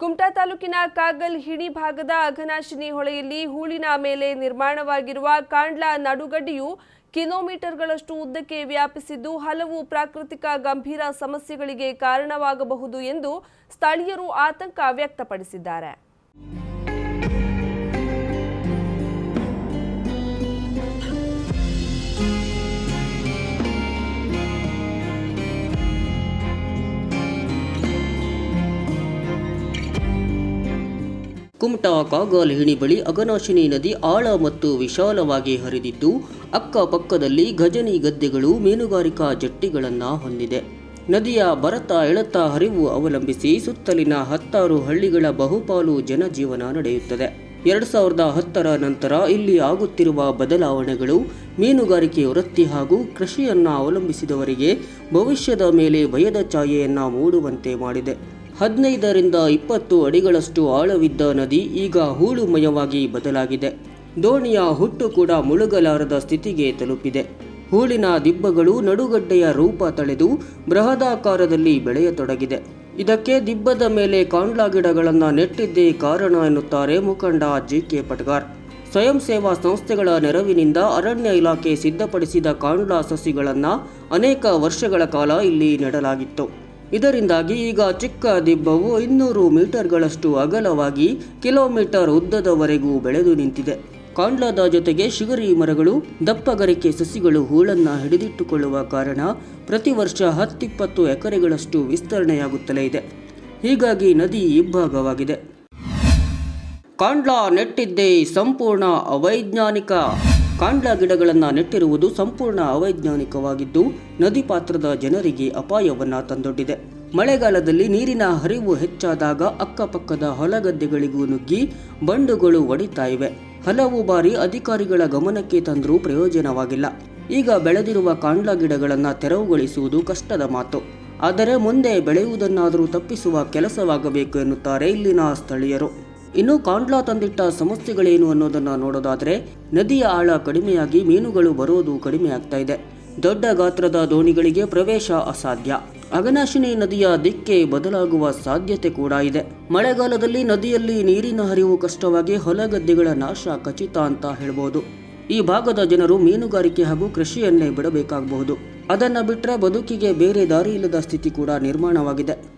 ಕುಮಟಾ ತಾಲೂಕಿನ ಕಾಗಲ್ ಹಿಡಿ ಭಾಗದ ಅಘನಾಶಿನಿ ಹೊಳೆಯಲ್ಲಿ ಹೂಳಿನ ಮೇಲೆ ನಿರ್ಮಾಣವಾಗಿರುವ ಕಾಂಡ್ಲಾ ನಡುಗಡ್ಡೆಯು ಕಿಲೋಮೀಟರ್ಗಳಷ್ಟು ಉದ್ದಕ್ಕೆ ವ್ಯಾಪಿಸಿದ್ದು ಹಲವು ಪ್ರಾಕೃತಿಕ ಗಂಭೀರ ಸಮಸ್ಯೆಗಳಿಗೆ ಕಾರಣವಾಗಬಹುದು ಎಂದು ಸ್ಥಳೀಯರು ಆತಂಕ ವ್ಯಕ್ತಪಡಿಸಿದ್ದಾರೆ. ಕುಮಟಾ ಕಾಗಲ್ ಹಿಣಿ ಬಳಿ ಅಘನಾಶಿನಿ ನದಿ ಆಳ ಮತ್ತು ವಿಶಾಲವಾಗಿ ಹರಿದಿದ್ದು ಅಕ್ಕಪಕ್ಕದಲ್ಲಿ ಗಜನಿ ಗದ್ದೆಗಳು ಮೀನುಗಾರಿಕಾ ಜಟ್ಟಿಗಳನ್ನು ಹೊಂದಿದೆ. ನದಿಯ ಬರತ ಎಳತ ಹರಿವು ಅವಲಂಬಿಸಿ ಸುತ್ತಲಿನ ಹತ್ತಾರು ಹಳ್ಳಿಗಳ ಬಹುಪಾಲು ಜನಜೀವನ ನಡೆಯುತ್ತದೆ. ಎರಡು ಸಾವಿರದ ಹತ್ತರ ನಂತರ ಇಲ್ಲಿ ಆಗುತ್ತಿರುವ ಬದಲಾವಣೆಗಳು ಮೀನುಗಾರಿಕೆ ವೃತ್ತಿ ಹಾಗೂ ಕೃಷಿಯನ್ನು ಅವಲಂಬಿಸಿದವರಿಗೆ ಭವಿಷ್ಯದ ಮೇಲೆ ಭಯದ ಛಾಯೆಯನ್ನು ಮೂಡುವಂತೆ ಮಾಡಿದೆ. ಹದಿನೈದರಿಂದ ಇಪ್ಪತ್ತು ಅಡಿಗಳಷ್ಟು ಆಳವಿದ್ದ ನದಿ ಈಗ ಹೂಳುಮಯವಾಗಿ ಬದಲಾಗಿದೆ. ದೋಣಿಯ ಹುಟ್ಟು ಕೂಡ ಮುಳುಗಲಾರದ ಸ್ಥಿತಿಗೆ ತಲುಪಿದೆ. ಹೂಳಿನ ದಿಬ್ಬಗಳು ನಡುಗಡ್ಡೆಯ ರೂಪ ತಳೆದು ಬೃಹದಾಕಾರದಲ್ಲಿ ಬೆಳೆಯತೊಡಗಿದೆ. ಇದಕ್ಕೆ ದಿಬ್ಬದ ಮೇಲೆ ಕಾಂಡ್ಲಾ ಗಿಡಗಳನ್ನು ನೆಟ್ಟಿದ್ದೇ ಕಾರಣ ಎನ್ನುತ್ತಾರೆ ಮುಖಂಡ ಜಿ ಕೆ ಪಟ್ಗಾರ್. ಸ್ವಯಂ ಸೇವಾ ಸಂಸ್ಥೆಗಳ ನೆರವಿನಿಂದ ಅರಣ್ಯ ಇಲಾಖೆ ಸಿದ್ಧಪಡಿಸಿದ ಕಾಂಡ್ಲಾ ಸಸಿಗಳನ್ನು ಅನೇಕ ವರ್ಷಗಳ ಕಾಲ ಇಲ್ಲಿ ನೆಡಲಾಗಿತ್ತು. ಇದರಿಂದಾಗಿ ಈಗ ಚಿಕ್ಕ ದಿಬ್ಬವು ಇನ್ನೂರು ಮೀಟರ್ಗಳಷ್ಟು ಅಗಲವಾಗಿ ಕಿಲೋಮೀಟರ್ ಉದ್ದದವರೆಗೂ ಬೆಳೆದು ನಿಂತಿದೆ. ಕಾಂಡ್ಲಾದ ಜೊತೆಗೆ ಶಿಗರಿ ಮರಗಳು, ದಪ್ಪಗರಿಕೆ ಸಸಿಗಳು ಹೂಳನ್ನು ಹಿಡಿದಿಟ್ಟುಕೊಳ್ಳುವ ಕಾರಣ ಪ್ರತಿ ವರ್ಷ ಹತ್ತಿಪ್ಪತ್ತು ಎಕರೆಗಳಷ್ಟು ವಿಸ್ತರಣೆಯಾಗುತ್ತಲೇ ಇದೆ. ಹೀಗಾಗಿ ನದಿ ಇಬ್ಬಾಗವಾಗಿದೆ ಕಾಂಡ್ಲಾ ನೆಟ್ಟಿದ್ದೇ ಸಂಪೂರ್ಣ ಅವೈಜ್ಞಾನಿಕ ಕಾಂಡ್ಲಾ ಗಿಡಗಳನ್ನು ನೆಟ್ಟಿರುವುದು ಸಂಪೂರ್ಣ ಅವೈಜ್ಞಾನಿಕವಾಗಿದ್ದು, ನದಿ ಪಾತ್ರದ ಜನರಿಗೆ ಅಪಾಯವನ್ನು ತಂದೊಡ್ಡಿದೆ. ಮಳೆಗಾಲದಲ್ಲಿ ನೀರಿನ ಹರಿವು ಹೆಚ್ಚಾದಾಗ ಅಕ್ಕಪಕ್ಕದ ಹೊಲಗದ್ದೆಗಳಿಗೂ ನುಗ್ಗಿ ಬಂಡುಗಳು ಒಡಿತಾ ಇವೆ. ಹಲವು ಬಾರಿ ಅಧಿಕಾರಿಗಳ ಗಮನಕ್ಕೆ ತಂದರೂ ಪ್ರಯೋಜನವಾಗಿಲ್ಲ. ಈಗ ಬೆಳೆದಿರುವ ಕಾಂಡ್ಲಾ ಗಿಡಗಳನ್ನು ತೆರವುಗೊಳಿಸುವುದು ಕಷ್ಟದ ಮಾತು. ಆದರೆ ಮುಂದೆ ಬೆಳೆಯುವುದನ್ನಾದರೂ ತಪ್ಪಿಸುವ ಕೆಲಸವಾಗಬೇಕು ಎನ್ನುತ್ತಾರೆ ಇಲ್ಲಿನ ಸ್ಥಳೀಯರು. ಇನ್ನು ಕಾಂಡ್ಲಾ ತಂದಿಟ್ಟ ಸಮಸ್ಯೆಗಳೇನು ಅನ್ನೋದನ್ನ ನೋಡೋದಾದ್ರೆ, ನದಿಯ ಆಳ ಕಡಿಮೆಯಾಗಿ ಮೀನುಗಳು ಬರೋದು ಕಡಿಮೆ ಆಗ್ತಾ ಇದೆ. ದೊಡ್ಡ ಗಾತ್ರದ ದೋಣಿಗಳಿಗೆ ಪ್ರವೇಶ ಅಸಾಧ್ಯ. ಅಗನಾಶಿನಿ ನದಿಯ ದಿಕ್ಕೆ ಬದಲಾಗುವ ಸಾಧ್ಯತೆ ಕೂಡ ಇದೆ. ಮಳೆಗಾಲದಲ್ಲಿ ನದಿಯಲ್ಲಿ ನೀರಿನ ಹರಿವು ಕಷ್ಟವಾಗಿ ಹೊಲಗದ್ದೆಗಳ ನಾಶ ಖಚಿತ ಅಂತ ಹೇಳ್ಬೋದು. ಈ ಭಾಗದ ಜನರು ಮೀನುಗಾರಿಕೆ ಹಾಗೂ ಕೃಷಿಯನ್ನೇ ಬಿಡಬೇಕಾಗಬಹುದು. ಅದನ್ನ ಬಿಟ್ಟರೆ ಬದುಕಿಗೆ ಬೇರೆ ದಾರಿ ಇಲ್ಲದ ಸ್ಥಿತಿ ಕೂಡ ನಿರ್ಮಾಣವಾಗಿದೆ.